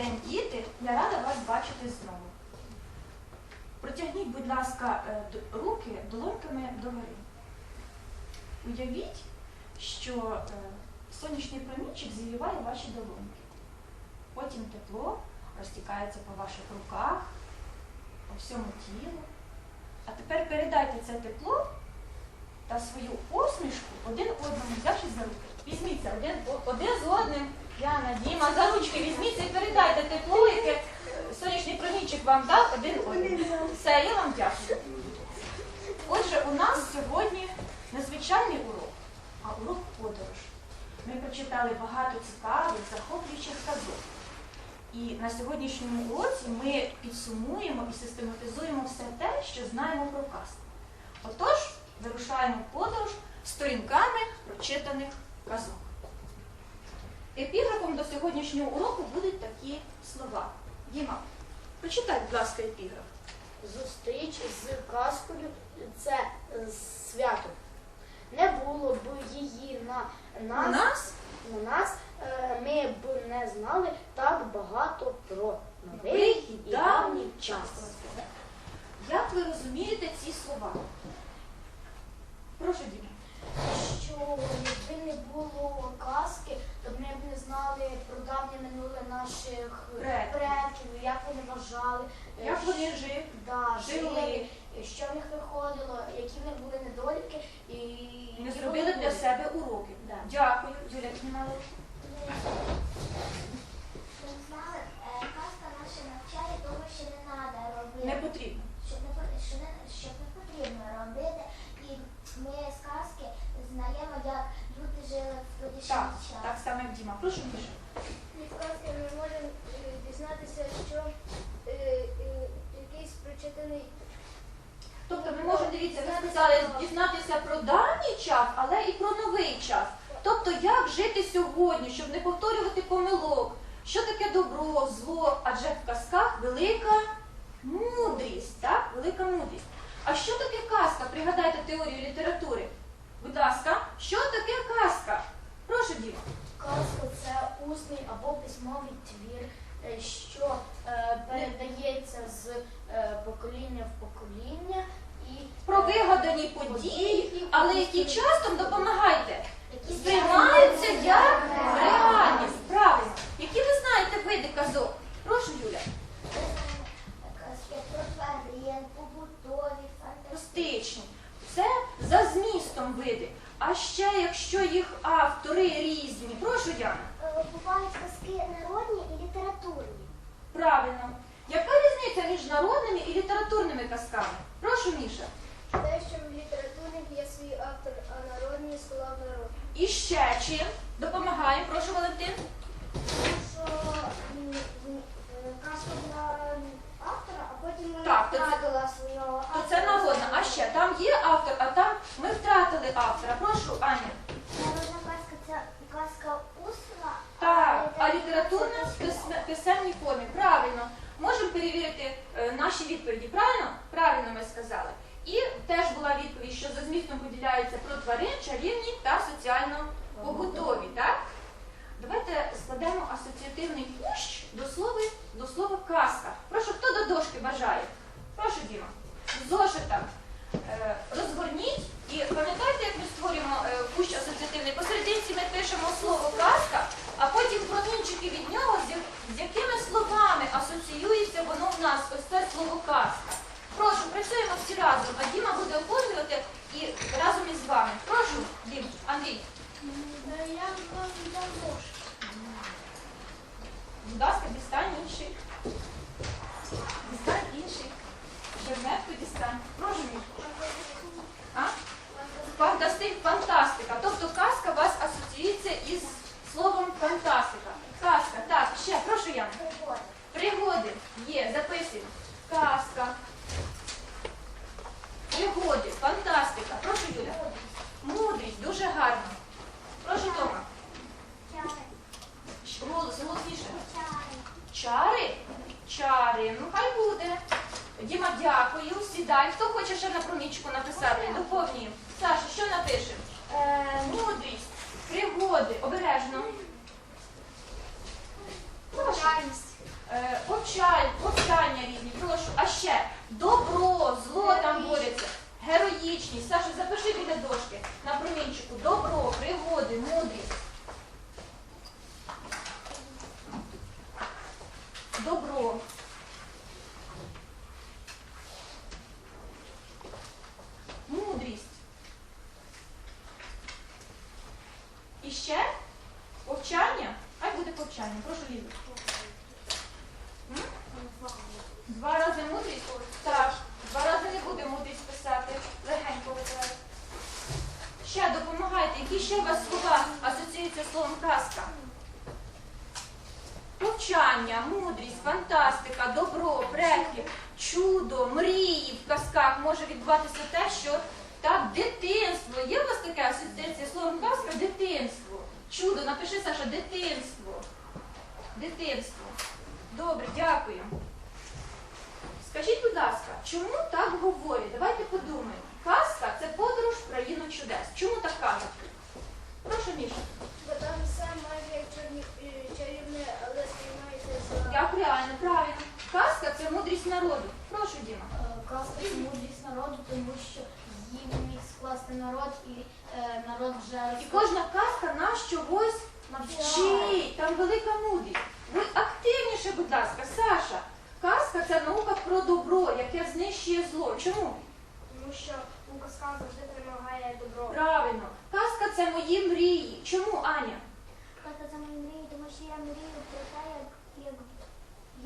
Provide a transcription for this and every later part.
день, діти! Я рада вас бачити знову. Протягніть, будь ласка, е, руки долоньками догори. Уявіть, що е, сонячний промінчик зігріває ваші долоньки. Потім тепло розтікається по ваших руках, по всьому тілу. А тепер передайте це тепло та свою посмішку один одному, взявшись за руки. Візьміться один, один з одним. Яна, Діма, за ручки візьміться і передайте тепло, яке сонячний промінчик вам дав один одному. Все, я вам дякую. Отже, у нас сьогодні незвичайний урок, а урок подорож. Ми прочитали багато цікавих, захоплюючих казок. І на сьогоднішньому уроці ми підсумуємо і систематизуємо все те, що знаємо про казку. Отож, вирушаємо подорож сторінками прочитаних казок. Епіграфом до сьогоднішнього уроку будуть такі слова. Діма, прочитай, будь ласка, епіграф. Зустріч з казкою це свято. Не було б її на нас, нас на нас е, ми б не знали так багато про новий і давній час. Як ви розумієте ці слова? Прошу, Діма. Що якби не було казки, то ми б не знали про давнє минуле наших Предків. предків, як вони вважали, Як вони жив- да, жили? жили, що в них виходило, які в них були недоліки і не які зробили вони для були. себе уроки. Да. Дякую. Юля, піднімала руку. Ми знали, е, казка наша навчає того, що не треба робити. Не потрібно. Що не, по- що не, що не потрібно робити. І ми з казки знаємо, як люди жили в тодішній Так, час. так само як Діма. Прошу, Міша. Від казки ми можемо е, дізнатися, що е, е, якийсь прочитаний Тобто ми можемо, дивіться, ви сказали, дізнатися про давній час, але і про новий час. Тобто, як жити сьогодні, щоб не повторювати помилок. Що таке добро, зло? Адже в казках велика мудрість, так? Велика мудрість. А що таке казка? Пригадайте теорію літератури. Будь ласка, що таке казка? Прошу, Діма. Казка це усний або письмовий твір, е, що е, передається з е, покоління в покоління і Про вигадані події, але які часом допомагайте. які Сприймаються як реальність. Правильно. Які ви знаєте види казок? Прошу, Юля. Казки про тварин, побутові, фантастичні. Це за змістом види. А ще якщо їх автори різні. Прошу, Яна. Е, Бувають казки народні і літературні. Правильно. Яка різниця між народними і літературними казками? Прошу, Міша. те, що в літературних є свій автор, а народні слова народ. І ще чим? Допомагає. Прошу, Валентин. Що м, м, е, казка була автора, а потім вона Так, то це- втратила свого То автора. це народна. А ще там є автор, а там ми втратили автора. Прошу, Аня. Народна казка це казка усна, Так, а літературна літературна в це письмо. письме- писемній формі. Правильно. Можемо перевірити е, наші відповіді. Правильно? Правильно ми сказали. І теж була відповідь, що за змістом поділяються про тварин, чарівні та соціально-побутові. Так? Давайте складемо асоціативний кущ до слова, до слова казка. Прошу, хто до дошки бажає? Прошу, Діма. З Зошита. Е, розгорніть і пам'ятаєте, як ми створюємо е, кущ асоціативний? Посерединці ми пишемо слово казка, а потім промінчики від нього, з, я- з якими словами асоціюється воно в нас, ось це слово казка. Прошу, працюємо всі разом, а Діма буде оформлювати і разом із вами. Прошу, Дім, Андрій, Я вам дам ложку. Будь ласка, дістань інший. Дістань інший. Жернетку дістань. А? Фантастик, фантастика. Тобто казка у вас асоціюється із словом фантастика. Казка. Так, ще, прошу Яна. Пригоди. Пригоди. Є, записуємо. Казка. Пригоди, фантастика. Прошу Юля. Мудрість, дуже гарно. Прошу Тома. Чари. Щ- Голос, голосніше. Чари. Чари? Чари. Ну хай буде. Діма, дякую. Сідай. Хто хоче ще на промічку написати? Доповнюємо. Саша, що напишемо? Е, мудрість, пригоди, обережно. Прошу. Реальність. е, повчань, повчання різні, прошу. А ще добро, зло там борються, героїчність. Саша, запиши біля дошки на промінчику. Добро, пригоди, мудрість. Добро. Мудрість. І ще повчання. Хай буде повчання. Прошу Лізу. М? Два рази мудрість? Так. Два рази не буде мудрість писати. Легенько витирай. Ще допомагайте. Які ще у вас слова асоціюються з словом казка? Повчання, мудрість, фантастика, добро, предки, чудо, мрії в казках може відбуватися те, що так, дитинство. Є у вас таке асоціація словом казка? Дитинство. Чудо, напиши, Саша, дитинство. Дитинство. Добре, дякую. Скажіть, будь ласка, чому так говорять? Давайте подумаємо. Казка це подорож в країну чудес. Чому так кажуть? Прошу, Міша. Бо там все як е, чарівне, але сприймається за Як реально, правильно. Казка це мудрість народу. Прошу, Діма. Е, мудрість народу, тому що її міг скласти народ, і е, народ вже І кожна казка нас чогось вчить. Там велика мудрість. Ви активніше, будь ласка, Саша. Казка це наука про добро, яке знищує зло. Чому? тому що у казках завжди перемагає добро. Правильно. Казка це мої мрії. Чому, Аня? Казка це мої мрії, тому що я мрію про те, як,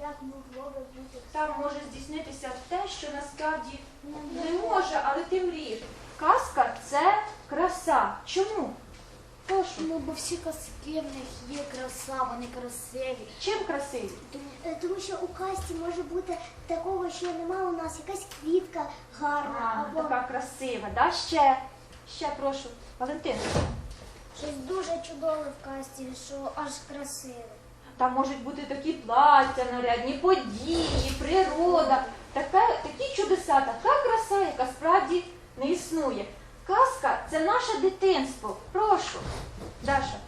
як, могло би бути. Там може здійснитися те, що насправді Не може, але ти мрієш. Казка це краса. Чому? Прошу. Ну, бо всі казки в них є краса, вони красиві. Чим красиві? Е, Тому що у касті може бути такого, що нема у нас, якась квітка гарна, Ага, або така красива. Да? Ще, ще прошу. Валентин. щось дуже чудове в касті, що аж красиве. Там можуть бути такі плаття нарядні, події, природа, така, такі чудеса, така краса, яка справді не існує. Казка це наше дитинство. Прошу. Даша.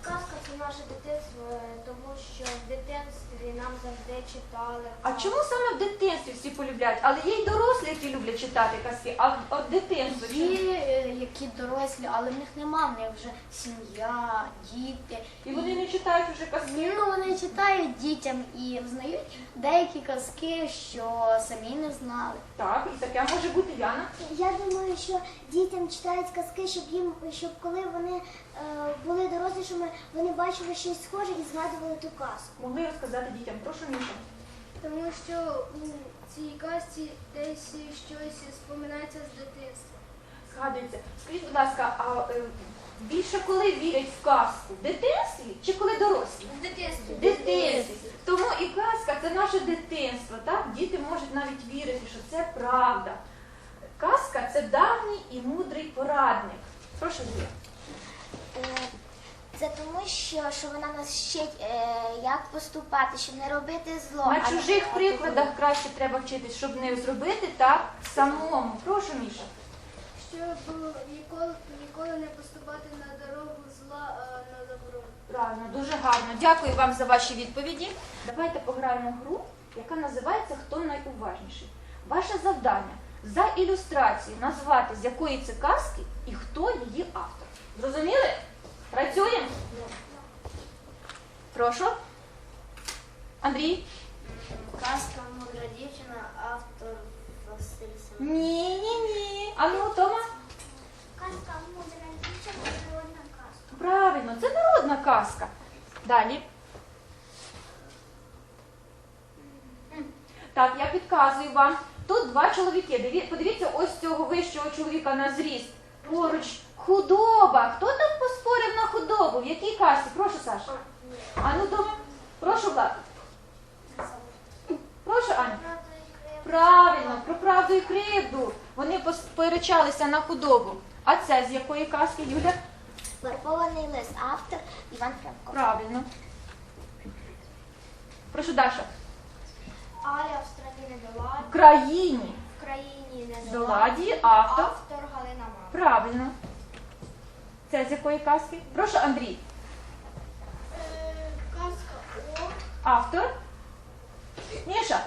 Наше дитинство, е, тому що в дитинстві нам завжди читали. А чому саме в дитинстві всі полюбляють? Але є й дорослі, які люблять читати казки, а в- от дитинство. чому? Є, е, які дорослі, але в них нема, в них вже сім'я, діти. І вони не читають вже казки. Ну, вони читають дітям і знають деякі казки, що самі не знали. Так, і таке може бути Яна. Я думаю, що дітям читають казки, щоб їм, щоб коли вони були дорослішими, вони бачили щось схоже і згадували ту казку. Могли розказати дітям. Прошу Міша. Тому що у цій казці десь щось споминається з дитинства. Згадується. Скажіть, будь ласка, а е, більше коли вірять в казку? В дитинстві чи коли дорослі? В дитинстві. Тому і казка це наше дитинство. Так? Діти можуть навіть вірити, що це правда. Казка це давній і мудрий порадник. Прошу Дія. Е, Це тому, що, що вона нас вчить, е, як поступати, щоб не робити зло. На а чужих прикладах краще треба вчитись, щоб не зробити так самому. Прошу, Міша. Щоб ніколи, ніколи не поступати на дорогу зла, а на добро. Правильно, дуже гарно. Дякую вам за ваші відповіді. Давайте пограємо гру, яка називається Хто найуважніший. Ваше завдання за ілюстрацією назвати, з якої це казки і хто її автор. Зрозуміли? Працюємо? Прошу. Андрій? Казка мудра дівчина, автор Василь Семен. Ні, ні, ні. А ну, Тома? Казка мудра дівчина, природна казка. Правильно, це народна казка. Далі. Так, я підказую вам. Тут два чоловіки. Диві- Подивіться, ось цього вищого чоловіка на зріст. Поруч худоба. Хто там поспорив на худобу? В якій касі? Прошу, Саша. А ну Тома. Прошу, Влад. Прошу, Аня. Правильно, про правду і кривду. Вони посперечалися на худобу. А це з якої казки, Юля? Фарбований лист, автор Іван Франко. Правильно. Прошу, Даша. Аля в страні В країні в країні доладі автор. автор Галина Мама. Правильно. Це з якої казки? Прошу, Андрій. Казка о Автор. Міша?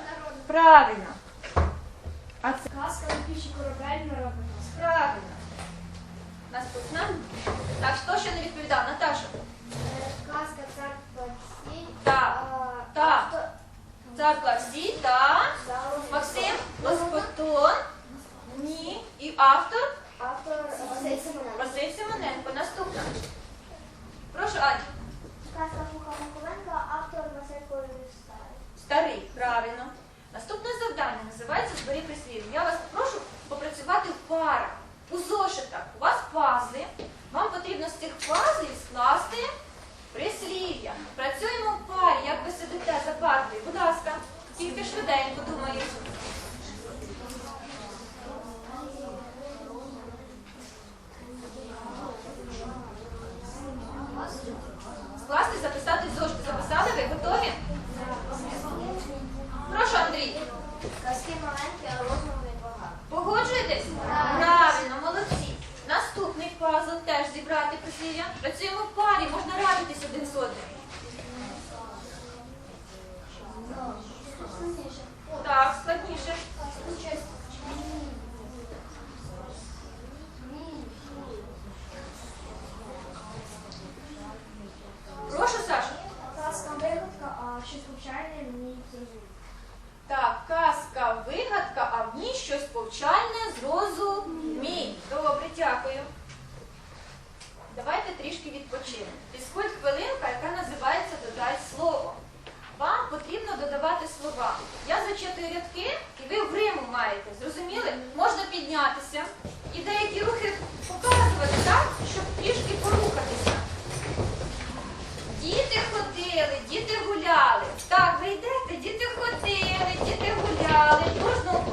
Правильно. А це Казка летючий корабель народна казка. правильно. Наступна. Так, хто ще не відповідав? Наташа. Казка цар Парсій. Так. Так. Цар Клавсій та Максим Лоскотон. Ні. І автор Автор Василь Семененко. Василь Симоненко. Наступна. Прошу, Аня. Казка Фуха Маковенка, автор Василь Колюстар. Старий, правильно. Наступне завдання називається Збери прислів'я. Я вас прошу попрацювати в парах, у зошитах. У вас пазли. Вам потрібно з цих пазлів скласти прислів'я. Працюємо в парі, як ви сидите за партою. Будь ласка, тільки швиденько думаю. 1900 додавати слова. Я зачитую рядки, і ви в Риму маєте. Зрозуміли? Можна піднятися і деякі рухи показувати, так? Щоб трішки порухатися. Діти ходили, діти гуляли. Так, ви йдете, діти ходили, діти гуляли. Дружно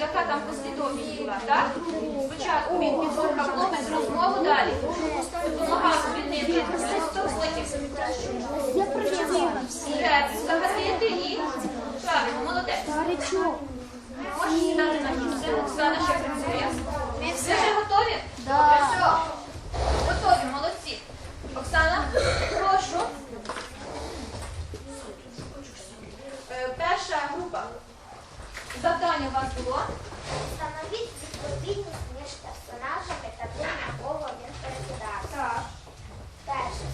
яка там послідовність була, так? Спочатку він підслухав хлопець розмову далі. Допомагав звільнити. Потім Я прочитала. репіс загасити і правильно, молодець. Можеш сідати на місце. Оксана ще працює. Ви вже готові? Все. Готові, молодці. Оксана, прошу. Е, Перша група. Завдання у вас було. Встановіть відповідність між персонажами та тим, на кого він перекидався. Так. Перше.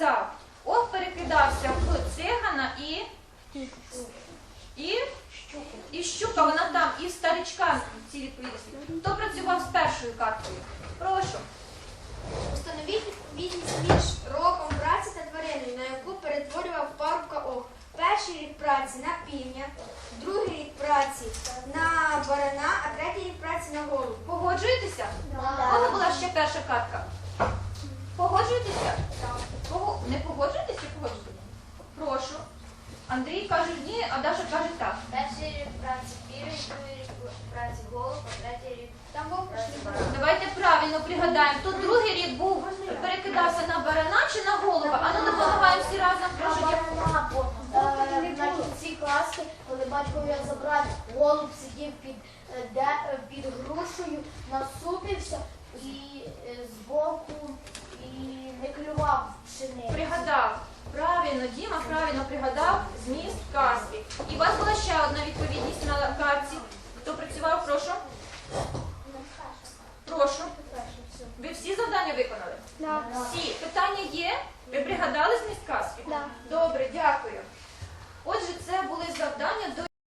сказав, ох, перекидався в цигана і. І, і щука, вона там, і в старичка ці відповідності. Хто працював з першою карткою? Прошу. Встановіть відповідність між роком праці та твариною, на яку перетворював парубка ох. Перший рік праці на півня, другий рік праці на барана, а третій рік праці на голову. Погоджуєтеся? У кого була ще перша картка? батько я забрав, голуб сидів під е, де, е, під грушею, насупився і е, збоку і не клював пшениці. Пригадав, правильно, Діма правильно пригадав зміст казки. І у вас була ще одна відповідність на картці. Хто працював, прошу? Прошу. Ви всі завдання виконали? Так. Всі. Питання є? Ви пригадали зміст казки? Так. Добре, дякую. Отже, це були завдання до...